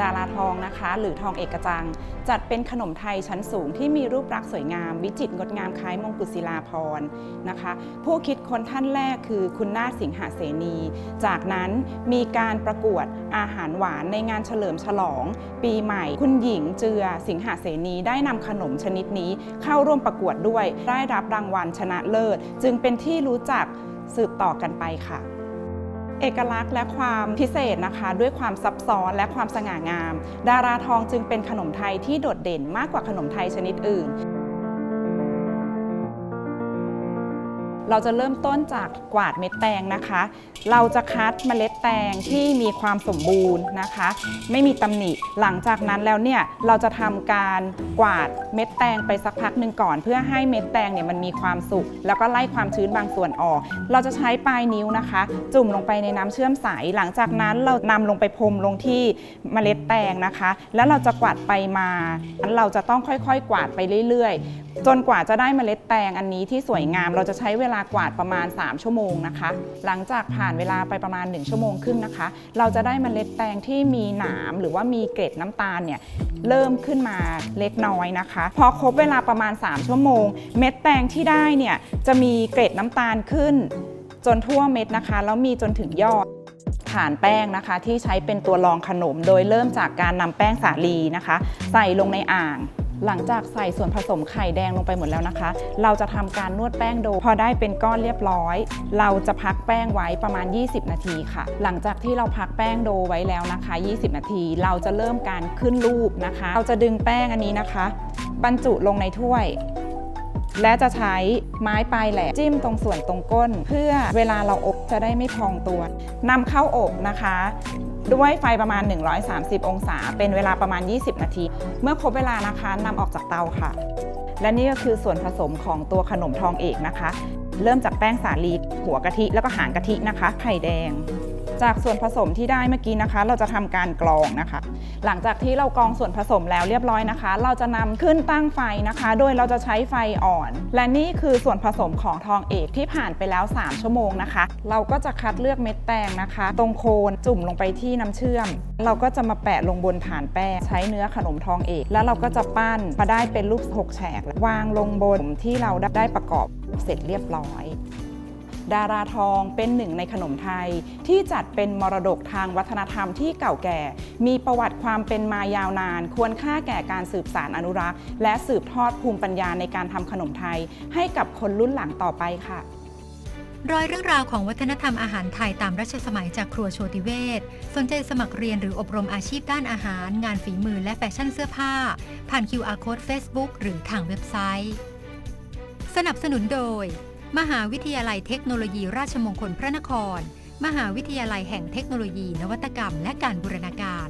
ดาราทองนะคะ หรือทองเอกจัง จัดเป็นขนมไทยชั้นสูงที่มีรูปลักษณ์สวยงาม วิจิตรงดงามคล้ายมงกุฎศิลาภรณ์นะคะ ผู้คิดค้นท่านแรกคือคุณนาสิงหาเสนี จากนั้นมีการประกวดอาหารหวานในงานเฉลิมฉลอง ปีใหม่ คุณหญิงเจือสิงหาเสนีได้นำขนมชนิดนี้เข้าร่วมประกวดด้วย ได้รับรางวัลชนะเลิศ จึงเป็นที่รู้จักสืบต่อกันไปค่ะ เอกลักษณ์และความพิเศษนะคะ ด้วยความซับซ้อนและความสง่างาม ดาราทองจึงเป็นขนมไทยที่โดดเด่นมากกว่าขนมไทยชนิดอื่น เราจะเริ่มต้นจากกวาดเม็ดแตงนะคะ เราจะคัดเมล็ดแตงที่มีความสมบูรณ์นะคะ ไม่มีตำหนิ หลังจากนั้นแล้วเนี่ยเราจะทำการกวาดเม็ดแตงไปสักพักหนึ่งก่อน เพื่อให้เม็ดแตงเนี่ยมันมีความสุกแล้วก็ไล่ความชื้นบางส่วนออก เราจะใช้ปลายนิ้วนะคะ จุ่มลงไปในน้ำเชื่อมใส หลังจากนั้นเรานำลงไปพรมลงที่เมล็ดแตงนะคะ แล้วเราจะกวาดไปมาเราจะต้องค่อยๆ กวาดไปเรื่อยๆ จนกว่าจะได้เมล็ดแตงอันนี้ที่สวยงามเราจะใช้เวลากวาดประมาณ 3 ชั่วโมงนะคะ หลังจากผ่านเวลาไปประมาณ 1 ชั่วโมงครึ่งนะคะ เราจะได้เมล็ดแตงที่มีหนามหรือว่ามีเกล็ดน้ำตาลเนี่ยเริ่มขึ้นมาเล็กน้อยนะคะ พอครบเวลาประมาณ 3 ชั่วโมง เม็ดแตงที่ได้เนี่ยจะมีเกล็ดน้ำตาลขึ้น จนทั่วเม็ดนะคะ แล้วมีจนถึงยอดฐานแป้งนะคะ ที่ใช้เป็นตัวรองขนม โดยเริ่มจากการนำแป้งสาลีนะคะ ใส่ลงในอ่าง หลังจากใส่ส่วนผสมไข่แดงลงไปหมดแล้วนะคะ เราจะทำการนวดแป้งโดพอได้เป็นก้อนเรียบร้อย เราจะพักแป้งไว้ประมาณ 20 นาทีค่ะ หลังจากที่เราพักแป้งโดไว้แล้วนะคะ 20 นาที เราจะเริ่มการขึ้นรูปนะคะ เราจะดึงแป้งอันนี้นะคะ บรรจุลงในถ้วย และจะใช้ไม้ปลายแหลมจิ้มตรงส่วนตรงก้น เพื่อเวลาเราอบจะได้ไม่พองตัวนำเข้าอบนะคะ ด้วยไฟประมาณ 130 องศา เป็นเวลาประมาณ 20 นาที เมื่อครบเวลานะคะนำออกจากเตาค่ะ และนี่ก็คือส่วนผสมของตัวขนมทองเอกนะคะ เริ่มจากแป้งสาลีหัวกะทิแล้วก็หางกะทินะคะ ไข่แดง จากส่วนผสมที่ได้เมื่อกี้นะคะ เราจะทำการกรองนะคะ หลังจากที่เรากรองส่วนผสมแล้วเรียบร้อยนะคะ เราจะนำขึ้นตั้งไฟนะคะ โดยเราจะใช้ไฟอ่อน และนี่คือส่วนผสมของทองเอกที่ผ่านไปแล้ว 3 ชั่วโมงนะคะ เราก็จะคัดเลือกเม็ดแตงนะคะ ตรงโคนจุ่มลงไปที่น้ำเชื่อม เราก็จะมาแปะลงบนฐานแป้งใช้เนื้อขนมทองเอก แล้วเราก็จะปั้นมาได้เป็นรูปหกแฉกวางลงบนที่เราได้ประกอบเสร็จเรียบร้อย ดาราทองเป็นหนึ่งในขนมไทย ที่จัดเป็นมรดกทางวัฒนธรรมที่เก่าแก่ มีประวัติความเป็นมายาวนาน ควรค่าแก่การสืบสารอนุรักษ์ และสืบทอดภูมิปัญญาในการทำขนมไทย ให้กับคนรุ่นหลังต่อไปค่ะรอยเรื่องราวของวัฒนธรรมอาหารไทยตามรัชสมัยจากครัวโชติเวศสนใจสมัครเรียนหรืออบรมอาชีพด้านอาหาร งานฝีมือและแฟชั่นเสื้อผ้า ผ่าน QR Code Facebook หรือทางเว็บไซต์ สนับสนุนโดย มหาวิทยาลัยเทคโนโลยีราชมงคลพระนคร มหาวิทยาลัยแห่งเทคโนโลยี นวัตกรรม และการบูรณาการ